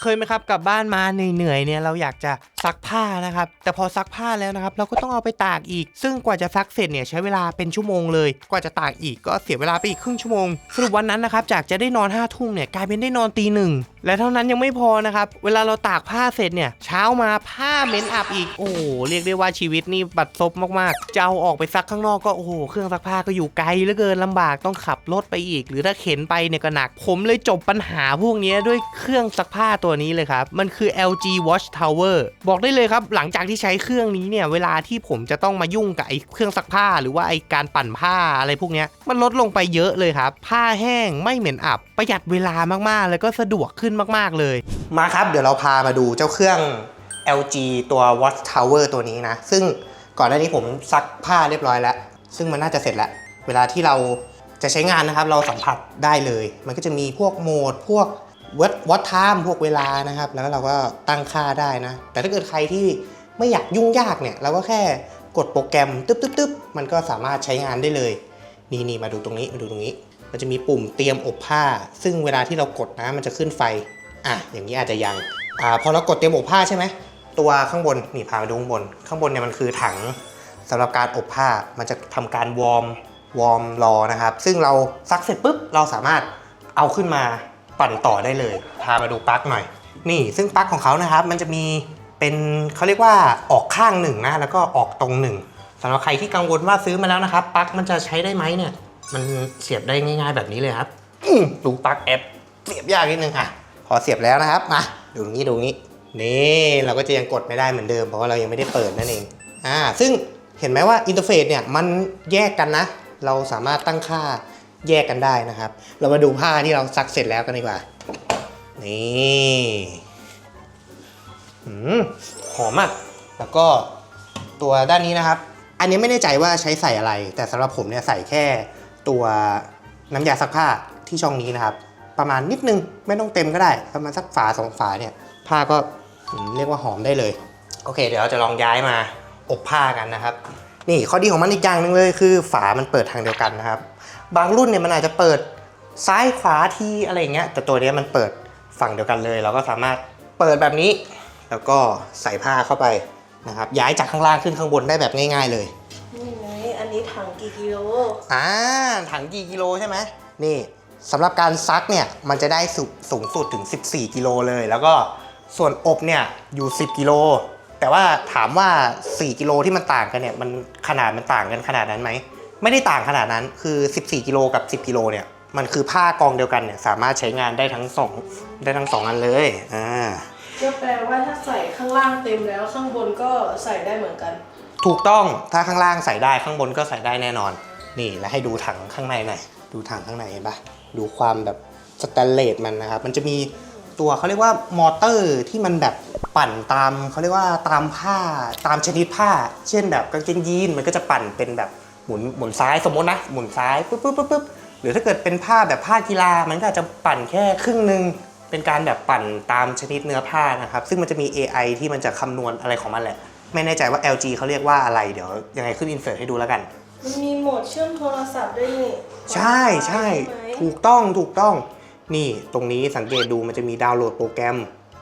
เคยไหมครับกลับบ้านมาเหนื่อยๆเนี่ยเราอยากจะซักผ้านะครับ แต่พอซักผ้าแล้วนะครับ เราก็ต้องเอาไปตากอีก ซึ่งกว่าจะซักเสร็จเนี่ยใช้เวลาเป็นชั่วโมงเลย กว่าจะตากอีกก็เสียเวลาไปอีกครึ่งชั่วโมงสรุปวันนั้นนะครับจากจะได้นอน5้าทุ่มเนี่ยกลายเป็นได้นอนตีหนึ่งและเท่านั้นยังไม่พอนะครับ เวลาเราตากผ้าเสร็จเนี่ยเช้ามาผ้าเหม็นอับอีก โอ้โหเรียกได้ว่าชีวิตนี่บัดซบมากๆจะเอาออกไปซักข้างนอกก็โอ้โหเครื่องซักผ้าก็อยู่ไกลเหลือเกินลำบากต้องขับรถไปอีก หรือถ้าเข็นไปเนี่ยก็หนัก ผมเลยจบปัญหาพวกนี้ด้วยเครื่องซักผ้าตัวนี้เลยครับ มันคือ LG Watch Tower บอกได้เลยครับ หลังจากที่ใช้เครื่องนี้เนี่ย เวลาที่ผมจะต้องมายุ่งกับไอ้เครื่องซักผ้า หรือว่าไอ้การปั่นผ้าอะไรพวกนี้มันลดลงไปเยอะเลยครับ ผ้าแห้งไม่เหม็นอับ ประหยัดเวลามากๆ แล้วก็สะดวกขึ้นมาก ๆเลย มาครับ เดี๋ยวเราพามาดูเจ้าเครื่อง LG ตัว Watch Tower ตัวนี้นะ ซึ่งก่อนหน้านี้ผมซักผ้าเรียบร้อยแล้ว ซึ่งมันน่าจะเสร็จแล้ว เวลาที่เราจะใช้งานนะครับ เราสัมผัสได้เลย มันก็จะมีพวกโหมด พวก วัดวัดไทม์พวกเวลานะครับ แล้วเราก็ตั้งค่าได้นะ แต่ถ้าเกิดใครที่ไม่อยากยุ่งยากเนี่ย เราก็แค่กดโปรแกรมตึ๊บตึ๊บตึ๊บมันก็สามารถใช้งานได้เลย นี่นี่มาดูตรงนี้มาดูตรงนี้ มันจะมีปุ่มเตรียมอบผ้า ซึ่งเวลาที่เรากดนะมันจะขึ้นไฟ อะอย่างนี้อาจจะยัง อ่าพอเรากดเตรียมอบผ้าใช่ไหมตัวข้างบนนี่พามาดูข้างบน ข้างบนเนี่ยมันคือถังสำหรับการอบผ้ามันจะทำการวอร์มวอร์มรอนะครับ ซึ่งเราซักเสร็จปุ๊บเราสามารถเอาขึ้นมา ปั่นต่อได้เลย พามาดูปลั๊กหน่อย นี่ซึ่งปลั๊กของเขานะครับ มันจะมีเป็นเขาเรียกว่าออกข้างหนึ่งนะ แล้วก็ออกตรงหนึ่งสำหรับใครที่กังวลว่าซื้อมาแล้วนะครับปลั๊กมันจะใช้ได้ไหมเนี่ย มันเสียบได้ง่ายๆแบบนี้เลยครับดูปลั๊กแอปเสียบยากนิดนึงอะพอเสียบแล้วนะครับมาดูงนี้ดูงนี้นี่เราก็จะยังกดไม่ได้เหมือนเดิมเพราะว่าเรายังไม่ได้เปิดนั่นเองอ่าซึ่งเห็นไหมว่าอินเทอร์เฟซเนี่ยมันแยกกันนะ เราสามารถตั้งค่า แยกกันได้นะครับ เรามาดูผ้าที่เราซักเสร็จแล้วกันดีกว่า นี่หืมหอมอะแล้วก็ตัวด้านนี้นะครับ อันนี้ไม่แน่ใจว่าใช้ใส่อะไร แต่สำหรับผมเนี่ยใส่แค่ตัวน้ำยาซักผ้าที่ช่องนี้นะครับ ประมาณนิดนึงไม่ต้องเต็มก็ได้ ประมาณสักฝาสองฝาเนี่ยผ้าก็เรียกว่าหอมได้เลย โอเค เดี๋ยวเราจะลองย้ายมาอบผ้ากันนะครับ นี่ข้อดีของมันอีกอย่างหนึ่งเลยคือฝามันเปิดทางเดียวกันนะครับ บางรุ่นเนี่ยมันอาจจะเปิดซ้ายขวาทีอะไรอย่างเงี้ย แต่ตัวเนี้ยมันเปิดฝั่งเดียวกันเลย เราก็สามารถเปิดแบบนี้ แล้วก็ใส่ผ้าเข้าไปนะครับ ย้ายจากข้างล่างขึ้นข้างบนได้แบบง่าย ๆเลย นี่ไง อันนี้ถังกี่กิโล อ่า ถังกี่กิโลใช่ไหม นี่สำหรับการซักเนี่ย มันจะได้สูสูงสุดถึง 14 กิโลเลย แล้วก็ส่วนอบเนี่ยอยู่ 10 กิโล แต่ว่าถามว่า 4 กิโลที่มันต่างกันเนี่ย มันขนาดมันต่างกันขนาดนั้นไหม ไม่ได้ต่างขนาดนั้น คือ 14 กิโลกับ 10 กิโลเนี่ย มันคือผ้ากองเดียวกันเนี่ย สามารถใช้งานได้ทั้งสองได้ทั้งสองอันเลย อ่า ก็แปลว่าถ้าใส่ข้างล่างเต็มแล้วข้างบนก็ใส่ได้เหมือนกัน ถูกต้อง ถ้าข้างล่างใส่ได้ข้างบนก็ใส่ได้แน่นอน นี่แล้วให้ดูถังข้างในหน่อย ดูถังข้างในเห็นปะดูความแบบสแตนเลสมันนะครับ มันจะมี ตัวเขาเรียกว่ามอเตอร์ที่มันแบบปั่นตามเขาเรียกว่าตามผ้าตามชนิดผ้า เช่นแบบกางเกงยีนมันก็จะปั่นเป็นแบบหมุนหมุนซ้ายสมมตินะหมุนซ้ายปุ๊บปุ๊บปุ๊บปุ๊บหรือถ้าเกิดเป็นผ้าแบบผ้ากีฬา มันก็อาจจะปั่นแค่ครึ่งหนึ่งเป็นการแบบปั่นตามชนิดเนื้อผ้านะครับ ซึ่งมันจะมี AI ที่มันจะคำนวณอะไรของมันแหละ ไม่แน่ใจว่า LG เขาเรียกว่าอะไร เดี๋ยวยังไงขึ้นอินเสิร์ตให้ดูแล้วกัน มันมีโหมดเชื่อมโทรศัพท์ด้วยนี่ใช่ใช่ไหมถูกต้องถูกต้อง นี่ตรงนี้สังเกตดูมันจะมีดาวน์โหลดโปรแกรม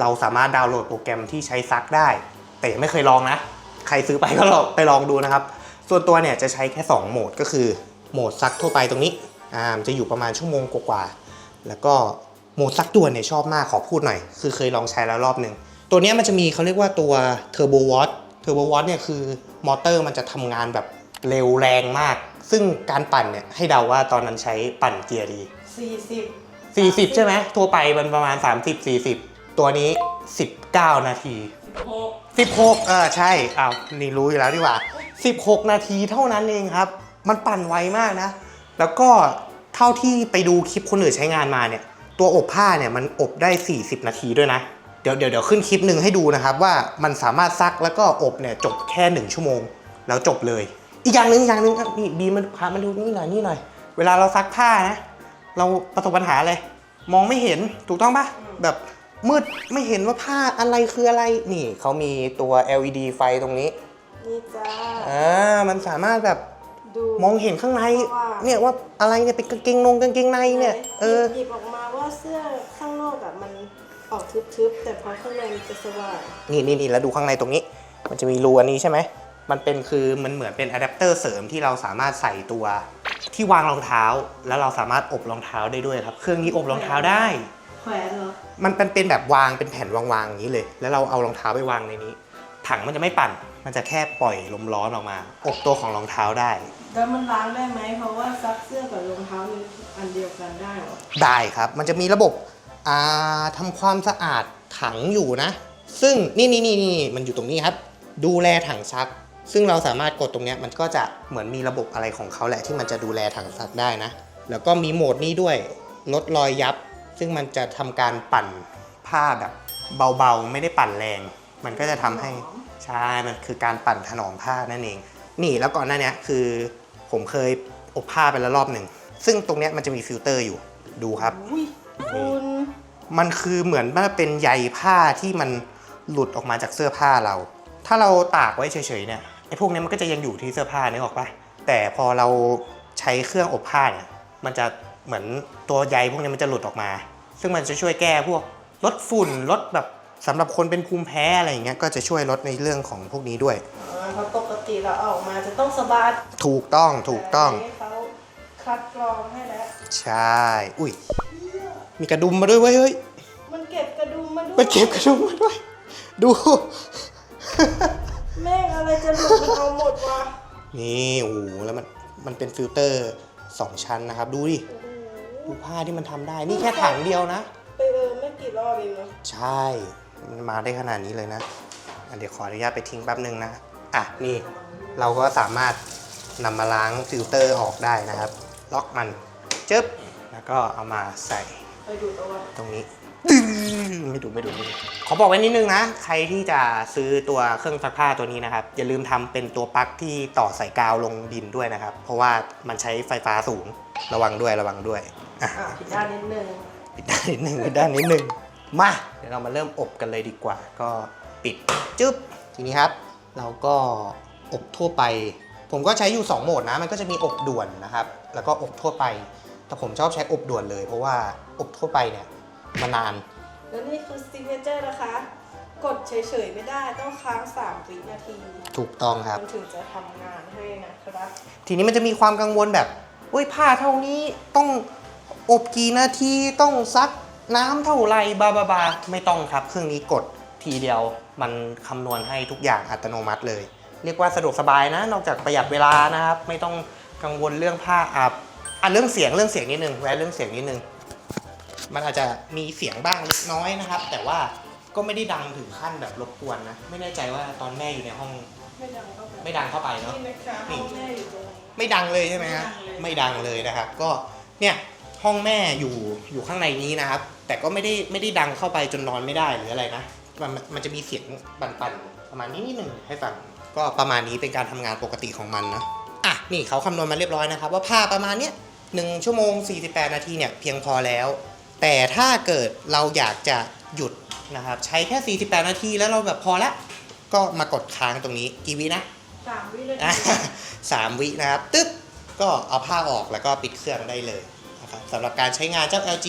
เราสามารถดาวน์โหลดโปรแกรมที่ใช้ซักได้ แต่ยังไม่เคยลองนะ ใครซื้อไปก็ลองไปลองดูนะครับ ส่วนตัวเนี่ยจะใช้แค่ 2 โหมดก็คือโหมดซักทั่วไปตรงนี้อ่ามันจะอยู่ประมาณชั่วโมงกว่าๆแล้วก็โหมดซักด่วนเนี่ยชอบมากขอพูดหน่อย คือเคยลองใช้แล้วรอบหนึ่งตัวนี้มันจะมีเขาเรียกว่าตัว Turbo Watt Turbo Watt เนี่ยคือมอเตอร์มันจะทำงานแบบเร็วแรงมาก ซึ่งการปั่นเนี่ยให้เดาว่าตอนนั้นใช้ปั่นเกียร์ดี40 40 ใช่ไหมทั่วไปมันประมาณ 30 40 ตัวนี้ 19 นาที6 16 เออใช่อ้าวนี่รู้อยู่แล้วดีกว่า 16 นาทีเท่านั้นเองครับ มันปั่นไวมากนะ แล้วก็เท่าที่ไปดูคลิปคนอื่นใช้งานมาเนี่ย ตัวอบผ้าเนี่ยมันอบได้ 40 นาทีด้วยนะ เดี๋ยวเดี๋ยวเดี๋ยวขึ้นคลิปหนึ่งให้ดูนะครับ ว่ามันสามารถซักแล้วก็อบเนี่ยจบแค่ 1 ชั่วโมง แล้วจบเลย อีกอย่างหนึ่งอย่างหนึ่งครับนี่บีมันพามาดูนี่หน่อยนี่หน่อย เวลาเราซักผ้านะ เราประสบปัญหาเลย มองไม่เห็นถูกต้องปะแบบมืดไม่เห็นว่าผ้าอะไรคืออะไร นี่เขามีตัว LED ไฟตรงนี้นี่จ้าอ่ามันสามารถแบบดูมองเห็นข้างในว่าเนี่ยว่าอะไรเนี่ยเป็นกางเกงนงกางเกงในเนี่ยเออหยิบออกมาว่าเสื้อข้างนอกอะมันออกทึบๆแต่พอข้างในมันจะสว่างนี่นี่นี่แล้วดูข้างในตรงนี้ มันจะมีรูอันนี้ใช่ไหมมันเป็นคือมันเหมือนเป็นอะแดปเตอร์เสริมที่เราสามารถใส่ตัว ที่วางรองเท้าแล้วเราสามารถอบรองเท้าได้ด้วยครับ เครื่องนี้อบรองเท้าได้ แขวนเหรอมันเป็นเป็นแบบวางเป็นแผ่นวางๆอย่างนี้เลย แล้วเราเอารองเท้าไปวางในนี้ ถังมันจะไม่ปั่น มันจะแค่ปล่อยลมร้อนออกมา อบตัวของรองเท้าได้ แล้วมันล้างได้ไหม เพราะว่าซักเสื้อกับรองเท้ามันอันเดียวกันได้เหรอ ได้ครับ มันจะมีระบบอ่าทำความสะอาดถังอยู่นะ ซึ่งนี่นี่นี่นี่มันอยู่ตรงนี้ครับ ดูแลถังซัก ซึ่งเราสามารถกดตรงเนี้ยมันก็จะเหมือนมีระบบอะไรของเขาแหละที่มันจะดูแลถังซักได้นะ แล้วก็มีโหมดนี้ด้วยลดรอยยับ ซึ่งมันจะทำการปั่นผ้าแบบเบาๆ ไม่ได้ปั่นแรง มันก็จะทำให้ใช่มันคือการปั่นถนอมผ้านั่นเอง นี่แล้วก่อนหน้าเนี้ยคือผมเคยอบผ้าไปแล้วรอบหนึ่ง ซึ่งตรงเนี้ยมันจะมีฟิลเตอร์อยู่ดูครับอุ้ยคุณมันคือเหมือนว่าเป็นใยผ้าที่มันหลุดออกมาจากเสื้อผ้าเรา ถ้าเราตากไว้เฉยๆเนี่ยไอ้พวกเนี้ยมันก็จะยังอยู่ที่เสื้อผ้านึกออกปะแต่พอเราใช้เครื่องอบผ้าเนี่ยมันจะเหมือนตัวใยพวกเนี้ยมันจะหลุดออกมา ซึ่งมันจะช่วยแก้พวกลดฝุ่นลดแบบสำหรับคนเป็นภูมิแพ้อะไรอย่างเงี้ยก็จะช่วยลดในเรื่องของพวกนี้ด้วยอ่าเพราะปกติเราเอาออกมาจะต้องสะบัดถูกต้องถูกต้องแต่นนี้เขาคัดกรองให้แล้วใช่ อุ้ยมีกระดุมมาด้วยเว้ยเฮ้ยมันเก็บกระดุมมาด้วยมันเก็บกระดุมมาด้วย ดู แม่งอะไรจะหลุดมันเอาหมดวะนี่โอ้โหแล้วมันมันเป็นฟิลเตอร์สองชั้นนะครับ ดูดิโอ้โหดูผ้าที่มันทำได้ นี่แค่ถังเดียวนะ ไปเออไม่กี่รอบเองเนาะใช่ มันมาได้ขนาดนี้เลยนะอะเดี๋ยวขออนุญาตไปทิ้งแป๊บนึงนะ อะ นี่ เราก็สามารถนำมาล้างฟิลเตอร์ออกได้นะครับ ล็อกมัน จึ๊บ แล้วก็เอามาใส่ไปดูตัวตรงนี้ตึ้ง ไม่ดูไม่ดูไม่ดูขอบอกไว้นิดนึงนะ ใครที่จะซื้อตัวเครื่องซักผ้าตัวนี้นะครับ อย่าลืมทำเป็นตัวปลั๊กที่ต่อสายกาวลงดินด้วยนะครับ เพราะว่ามันใช้ไฟฟ้าสูงระวังด้วยระวังด้วยอะอะผิดด้านนิดนึงปิดด้านนิดนึงปิดด้านนิดนึงมาเดี๋ยวเรามาเริ่มอบกันเลยดีกว่า ก็ปิดจึ๊บทีนี้ครับ เราก็อบทั่วไป ผมก็ใช้อยู่ 2 โหมดนะ มันก็จะมีอบด่วนนะครับ แล้วก็อบทั่วไป แต่ผมชอบใช้อบด่วนเลย เพราะว่าอบทั่วไปเนี่ย มานาน แล้วนี่คือซิกเนเจอร์นะคะ กดเฉยๆไม่ได้ต้องค้าง3วินาทีถูกต้องครับ มันถึงจะทำงานให้นะครับ ทีนี้มันจะมีความกังวลแบบเอ้ยผ้าเท่านี้ต้องอบกี่นาทีต้องซักน้ำเท่าไหรบาบาบาไม่ต้องครับเครื่องนี้กดทีเดียวมันคำนวณให้ทุกอย่างอัตโนมัติเลย เรียกว่าสะดวกสบายนะ นอกจากประหยัดเวลานะครับ ไม่ต้องกังวลเรื่องผ้าอับอะเรื่องเสียงเรื่องเสียงนิดนึงแวะเรื่องเสียงนิดนึง มันอาจจะมีเสียงบ้างเล็กน้อยนะครับ แต่ว่าก็ไม่ได้ดังถึงขั้นแบบรบกวนนะ ไม่แน่ใจว่าตอนแม่อยู่ในห้องไม่ดังเข้าไปไม่ดังเข้าไปเนาะ นี่นะคะห้องแม่อยู่ตรงนี้ไม่ดังเลยใช่ไหมฮะไม่ไม่ดัดังงเลยเลยนะครับ ก็เนี่ยห้องแม่อยู่อยู่ข้างในนี้นะครับ แต่ก็ไม่ได้ไม่ได้ดังเข้าไปจนนอนไม่ได้หรืออะไรนะมันมันจะมีเสียงปั่นๆประมาณนี้นิดหนึ่งให้ฟังก็ประมาณนี้เป็นการทำงานปกติของมันนะอะนี่เขาคำนวณมาเรียบร้อยนะครับ ว่าผ้าประมาณเนี้ยหนึ่งชั่วโมง 48 นาทีเนี่ยเพียงพอแล้ว แต่ถ้าเกิดเราอยากจะหยุดนะครับ ใช้แค่ 48 นาทีแล้วเราแบบพอละ ก็มากดค้างตรงนี้กี่วินะสามวินาอะทีสามวินะครับตึ๊บก็เอาผ้าออกแล้วก็ปิดเครื่องได้เลยนะครับสำหรับการใช้งานเจ้า LG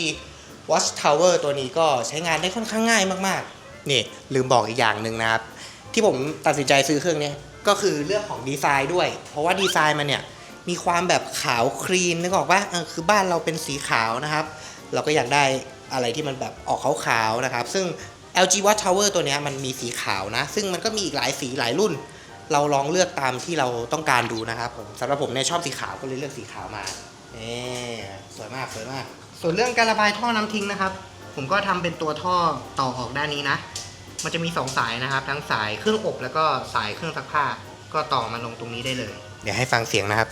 Watch Tower ตัวนี้ก็ใช้งานได้ค่อนข้างง่ายมากๆ นี่ลืมบอกอีกอย่างหนึ่งนะครับ ที่ผมตัดสินใจซื้อเครื่องเนี้ยก็คือเรื่องของดีไซน์ด้วย เพราะว่าดีไซน์มันเนี่ยมีความแบบขาวครีนนึกออกปะเออคือบ้านเราเป็นสีขาวนะครับ เราก็อยากได้อะไรที่มันแบบออกขาวๆนะครับ ซึ่ง LG Watch Tower ตัวเนี้ยมันมีสีขาวนะ ซึ่งมันก็มีอีกหลายสีหลายรุ่น เราลองเลือกตามที่เราต้องการดูนะครับผมสำหรับผมเนี่ยชอบสีขาวก็เลยเลือกสีขาวมานี่สวยมากสวยมาก ส่วนเรื่องการระบายท่อน้ำทิ้งนะครับ ผมก็ทำเป็นตัวท่อต่อออกด้านนี้นะ มันจะมี 2 สายนะครับ ทั้งสายเครื่องอบแล้วก็สายเครื่องซักผ้า ก็ต่อมาลงตรงนี้ได้เลย เดี๋ยวให้ฟังเสียงนะครับ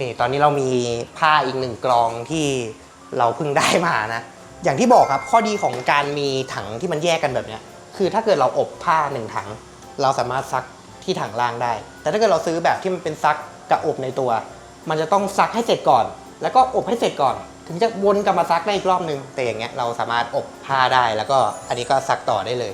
นี่ตอนนี้เรามีผ้าอีกหนึ่งกรองที่เราเพิ่งได้มานะ อย่างที่บอกครับข้อดีของการมีถังที่มันแยกกันแบบเนี้ยคือถ้าเกิดเราอบผ้าหนึ่งถัง เราสามารถซักที่ถังล่างได้ แต่ถ้าเกิดเราซื้อแบบที่มันเป็นซักกับอบในตัว มันจะต้องซักให้เสร็จก่อน แล้วก็อบให้เสร็จก่อน ถึงจะวนกลับมาซักได้อีกรอบนึง แต่อย่างเงี้ยเราสามารถอบผ้าได้แล้วก็อันนี้ก็ซักต่อได้เลย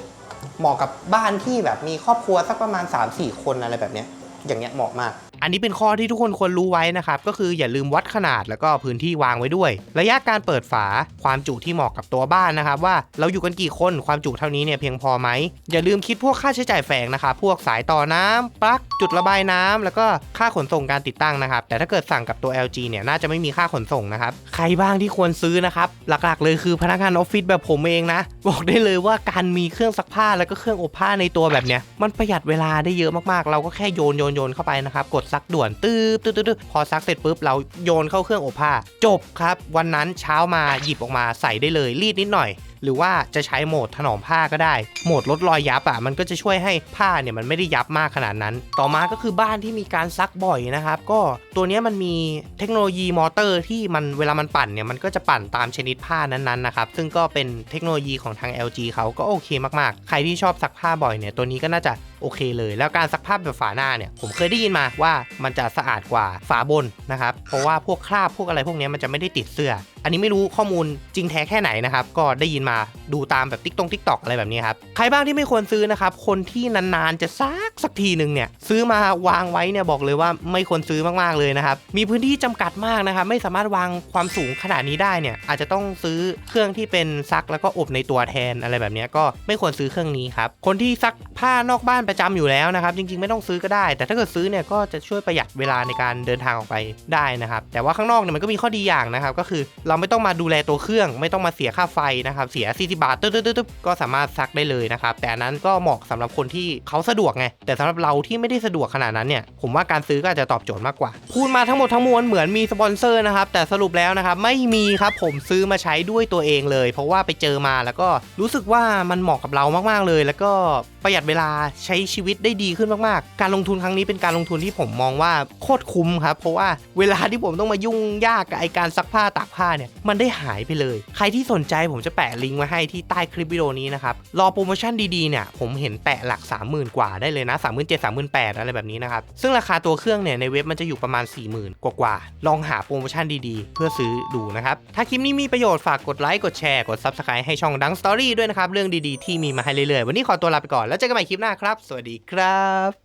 เหมาะกับบ้านที่แบบมีครอบครัวสักประมาณ 3-4 คนอะไรแบบเนี้ยอย่างเงี้ยเหมาะมาก อันนี้เป็นข้อที่ทุกคนควรรู้ไว้นะครับ ก็คืออย่าลืมวัดขนาดแล้วก็พื้นที่วางไว้ด้วย ระยะการเปิดฝาความจุที่เหมาะกับตัวบ้านนะครับ ว่าเราอยู่กันกี่คนความจุเท่านี้เนี่ยเพียงพอไหม อย่าลืมคิดพวกค่าใช้จ่ายแฝงนะครับ พวกสายต่อน้ำปลั๊กจุดระบายน้ำแล้วก็ค่าขนส่งการติดตั้งนะครับ แต่ถ้าเกิดสั่งกับตัว LG เนี่ยน่าจะไม่มีค่าขนส่งนะครับใครบ้างที่ควรซื้อนะครับหลักๆ เลยคือพนักงานออฟฟิศแบบผมเองนะ บอกได้เลยว่าการมีเครื่องซักผ้าแล้วก็เครื่องอบผ้าในตัวแบบเนี้ยมันประหยัดเวลาได้เยอะมากๆ เราก็แค่โยนโยนโยนเข้าไปนะครับกดซักด่วนตื้อตื้อตื้อพอซักเสร็จปุ๊บเราโยนเข้าเครื่องอบผ้า จบครับ วันนั้นเช้ามาหยิบออกมาใส่ได้เลยรีดนิดหน่อย หรือว่าจะใช้โหมดถนอมผ้าก็ได้ โหมดลดรอยยับอะมันก็จะช่วยให้ผ้าเนี่ยมันไม่ได้ยับมากขนาดนั้น ต่อมาก็คือบ้านที่มีการซักบ่อยนะครับ ก็ตัวนี้มันมีเทคโนโลยีมอเตอร์ที่มันเวลามันปั่นเนี่ยมันก็จะปั่นตามชนิดผ้านั้นๆนะครับซึ่งก็เป็นเทคโนโลยีของทาง LG เขาก็โอเคมากๆ ใครที่ชอบซักผ้าบ่อยเนี่ยตัวนี้ก็น่าจะโอเคเลย แล้วการซักผ้าแบบฝาหน้าเนี่ยผมเคยได้ยินมาว่ามันจะสะอาดกว่าฝาบนนะครับเพราะว่าพวกคราบพวกอะไรพวกนี้มันจะไม่ได้ติดเสื้อ อันนี้ไม่รู้ข้อมูลจริงแท้แค่ไหนนะครับ ก็ได้ยินมาดูตามแบบติ๊กตงติ๊กตอกอะไรแบบนี้ครับ ใครบ้างที่ไม่ควรซื้อนะครับ คนที่นานๆจะซั กสักทีหนึ่งเนี่ยซื้อมาวางไว้เนี่ยบอกเลยว่าไม่ควรซื้อมากๆเลยนะครับมีพื้นที่จำกัดมากนะครับไม่สามารถวางความสูงขนาดนี้ได้เนี่ยอาจจะต้องซื้อเครื่องที่เป็นซักแล้วก็อบในตัวแทนอะไรแบบนี้ก็ไม่ควรซื้อเครื่องนี้ครับคนที่ซักผ้านอกบ้านประจำอยู่แล้วนะครับจริงๆไม่ต้องซื้อก็ได้ แต่ถ้าเกิดซื้อเนี่ยก็จะช่วยประหยัดเวลาในการเดินทางออกไปได้นะครับแต่ว่าข้างนอกเนี่ยมันก็มีข้อดีอย่างนะครับก็คือเราไม่ต้องมาดูแลตัวเครื่อง ไม่ต้องมาเสียค่าไฟนะครับเสีย40บาทตึ๊ดๆก็สามารถซักได้เลยนะครับแต่นั้นก็เหมาะสำหรับคนที่เขาสะดวกไงแต่สำหรับเราที่ไม่ได้สะดวกขนาดนั้นเนี่ยผมว่าการซื้อก็อาจจะตอบโจทย์มากกว่า พูดมาทั้งหมดทั้งมวลเหมือนมีสปอนเซอร์นะครับแต่สรุปแล้วนะครับไม่มีครับผมซื้อมาใช้ด้วยตัวเองเลย เพราะว่าไปเจอมาแล้วก็รู้สึกว่ามันเหมาะกับเรามากๆเลย แล้วก็ประหยัดเวลาใช้ชีวิตได้ดีขึ้นมากๆ การลงทุนครั้งนี้เป็นการลงทุนที่ผมมองว่าโคตรคุ้มครับ เพราะว่าเวลาที่ผมต้องมายุ่งยากกับไอการซักผ้าตากผ้าเนี่ยมันได้หายไปเลย ใครที่สนใจผมจะแปะลิงก์ไว้ให้ที่ใต้คลิปวิดีโอนี้นะครับรอโปรโมชั่นดีๆเนี่ยผมเห็นแตะหลัก 30,000 กว่าได้เลยนะ37,000 38,000อะไรแบบนี้นะครับ ซึ่งราคาตัวเครื่องเนี่ยในเว็บมันจะอยู่ประมาณ 40,000 กว่าๆ ลองหาโปรโมชั่นดีๆ เพื่อซื้อดูนะครับ ถ้าคลิปนี้มีประโยชน์ฝากกดไลค์กดแชร์กด Subscribe ให้ช่องดังสตอรี่ด้วยนะครับ เรื่องดีๆ ที่มีมาให้เรื่อยๆ วันนี้ขอตัวลาไปก่อนแล้วเจอกันใหม่คลิปหน้าครับ สวัสดีครับ